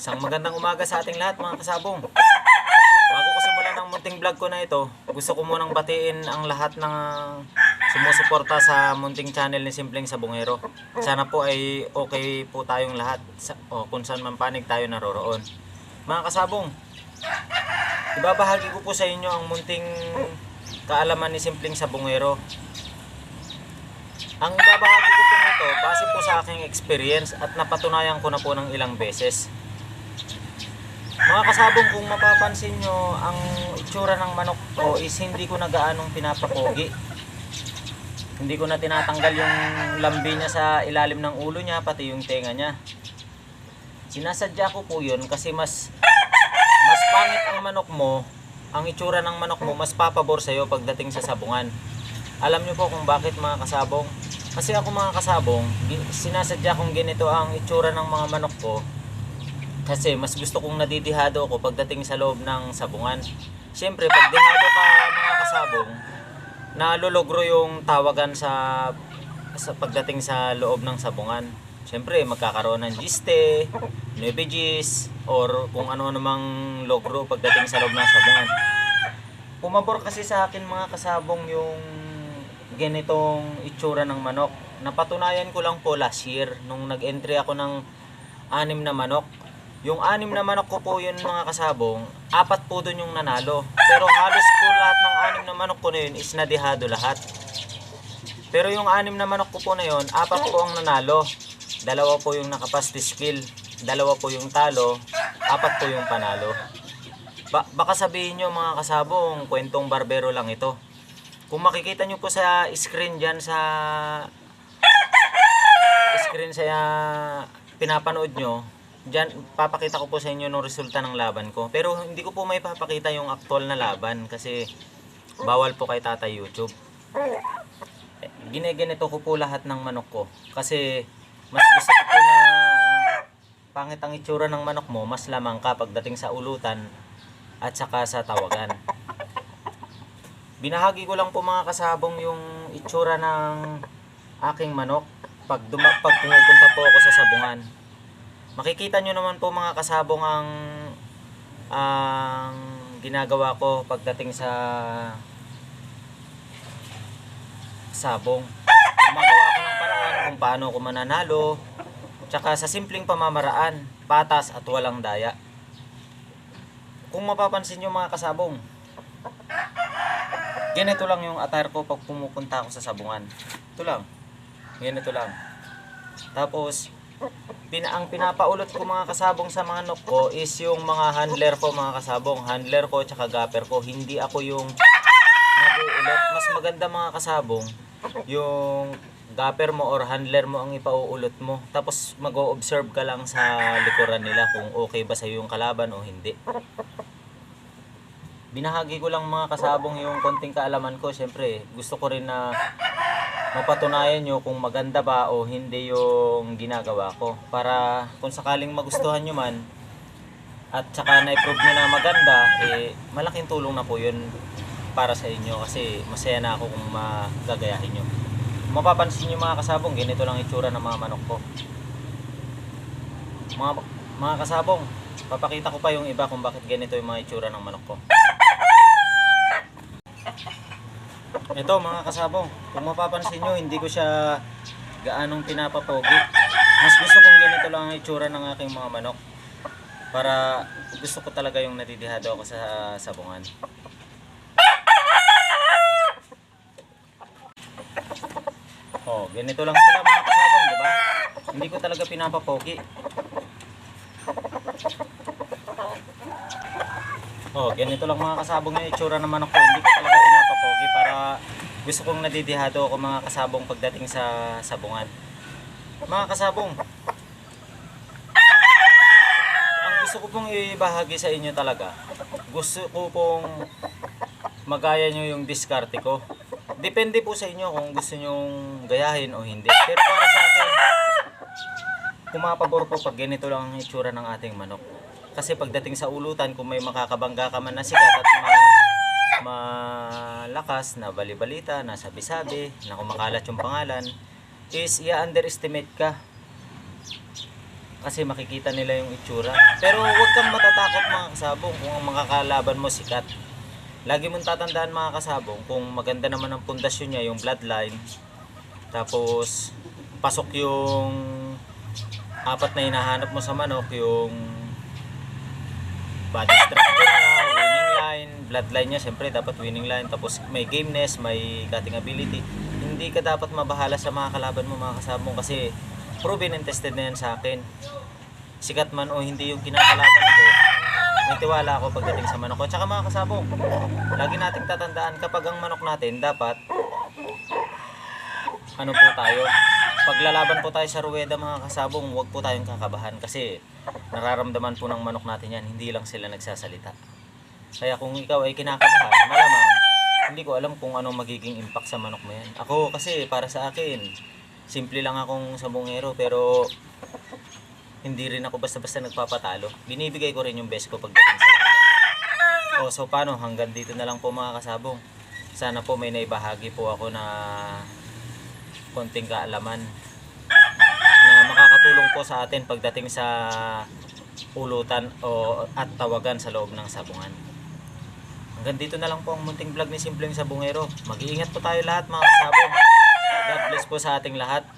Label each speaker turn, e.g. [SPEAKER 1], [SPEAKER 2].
[SPEAKER 1] Isang magandang umaga sa ating lahat mga kasabong. Bago ko simulan ang munting vlog ko na ito, gusto ko munang batiin ang lahat ng sumusuporta sa munting channel ni Simpleng Sabungero. Sana po ay okay po tayong lahat sa, o kung saan man panig tayo naroroon. Mga kasabong, ibabahagi ko po sa inyo ang munting kaalaman ni Simpleng Sabungero. Ang ibabahagi ko po ito, base po sa aking experience at napatunayan ko na po ng ilang beses. Mga kasabong, kung mapapansin nyo, ang itsura ng manok ko is hindi ko na gaanong pinapapogi. Hindi ko na tinatanggal yung lambi niya sa ilalim ng ulo niya, pati yung tenga niya. Sinasadya ko po yun kasi mas mas pangit ang manok mo, ang itsura ng manok mo, mas papabor sa'yo pagdating sa sabungan. Alam niyo po kung bakit mga kasabong? Kasi ako mga kasabong, sinasadya kong ganito ang itsura ng mga manok ko kasi mas gusto kong nadidihado ako pagdating sa loob ng sabungan. Siyempre, pag dihado ka mga kasabong, nalulogro yung tawagan sa sa pagdating sa loob ng sabungan. Siyempre, magkakaroon ng giste, nuebegis, or kung ano namang logro pagdating sa loob ng sabungan. Pumabor kasi sa akin mga kasabong yung ganitong itsura ng manok. Napatunayan ko lang po last year nung nag-entry ako ng anim na manok. Yung anim na manok ko po yun mga kasabong, apat po dun yung nanalo. Pero halos po lahat ng anim na manok ko na yun is nadihado lahat. Pero yung anim na manok ko po na yun, apat po ang nanalo. Dalawa po yung nakapasti skill, dalawa po yung talo, apat po yung panalo. Ba- baka sabihin nyo mga kasabong, kwentong barbero lang ito. Kung makikita nyo po sa screen dyan sa screen sa pinapanood nyo, dyan papakita ko po sa inyo ng resulta ng laban ko. Pero hindi ko po may papakita yung actual na laban kasi bawal po kay tatay YouTube. Gine-ganito ko po lahat ng manok ko kasi mas gusto ko na pangit ang itsura ng manok mo, mas lamang ka pagdating sa ulutan at saka sa tawagan. Binahagi ko lang po mga kasabong yung itsura ng aking manok pag, pag pumupunta po ako sa sabungan. Makikita nyo naman po mga kasabong ang ang ginagawa ko pagdating sa sabong. Gumagawa ako ng paraan kung paano ako mananalo, tsaka sa simpleng pamamaraan, patas at walang daya. Kung mapapansin nyo mga kasabong, ganito lang yung attire ko pag pumupunta ako sa sabungan. Ito lang. Ganito lang. Tapos, pin ang pinapaulot ko mga kasabong sa mga nok ko is yung mga handler ko mga kasabong. Handler ko tsaka gapper ko. Hindi ako yung nag-uulot. Mas maganda mga kasabong yung gapper mo or handler mo ang ipauulot mo. Tapos mag-o-observe ka lang sa likuran nila kung okay ba sa yung kalaban o hindi. Binahagi ko lang mga kasabong yung konting kaalaman ko. Siyempre, gusto ko rin na mapatunayan nyo kung maganda ba o hindi yung ginagawa ko. Para kung sakaling magustuhan nyo man, at saka na-prove nyo na maganda, eh, malaking tulong na po yun para sa inyo kasi masaya na ako kung magagayahin nyo. Mapapansin nyo mga kasabong, ganito lang itsura ng mga manok ko. Mga, mga kasabong, papakita ko pa yung iba kung bakit ganito yung mga itsura ng manok ko. Ito mga kasabong, kung mapapansin nyo, hindi ko siya gaanong pinapapogi. Mas gusto kong ganito lang ang itsura ng aking mga manok. Para gusto ko talaga yung natitihado ako sa sabungan. Oh, ganito lang sila mga kasabong, di ba? Hindi ko talaga pinapapogi. Oh, ganito lang mga kasabong yung itsura ng manok ko. Hindi ko talaga pinapapogi para gusto kong nadidihado ako mga kasabong pagdating sa sabungan. Mga kasabong, ang gusto ko pong ibahagi sa inyo talaga, gusto ko pong magaya nyo yung diskarte ko. Depende po sa inyo kung gusto nyong gayahin o hindi. Pero para sa akin, pumapabor po pag ganito lang ang itsura ng ating manok. Kasi pagdating sa ulutan, kung may makakabangga ka man na sikat at malakas na balibalita, na sabi-sabi, na kumakalat yung pangalan, is i-underestimate ka. kasi makikita nila yung itsura. Pero huwag kang matatakot mga kasabong kung ang makakalaban mo sikat. Lagi mong tatandaan mga kasabong kung maganda naman ang pundasyon niya, yung bloodline. Tapos pasok yung apat na hinahanap mo sa manok, yung body structure bloodline niya, siyempre dapat winning line. Tapos may gameness, may cutting ability. Hindi ka dapat mabahala sa mga kalaban mo mga kasabong kasi proven and tested na yan sa akin. Sikat man o hindi yung kinakalaban ko, may tiwala ako pagdating sa manok ko. Tsaka mga kasabong, lagi nating tatandaan kapag ang manok natin dapat ano po tayo, paglalaban po tayo sa ruweda mga kasabong, huwag po tayong kakabahan kasi nararamdaman po ng manok natin yan, hindi lang sila nagsasalita. Kaya kung ikaw ay kinakabahan, malamang hindi ko alam kung ano magiging impact sa manok mo yan. Ako kasi para sa akin, simple lang akong sabongero pero hindi rin ako basta-basta nagpapatalo. Binibigay ko rin yung best ko pagdating sa. O so paano, hanggang dito na lang po mga kasabong. Sana po may naibahagi po ako na konting kaalaman na makakatulong po sa atin pagdating sa ulutan o at tawagan sa loob ng sabungan. Hanggang dito na lang po ang munting vlog ni Simpleng Sabungero. Mag-iingat po tayo lahat mga kasabong. God bless po sa ating lahat.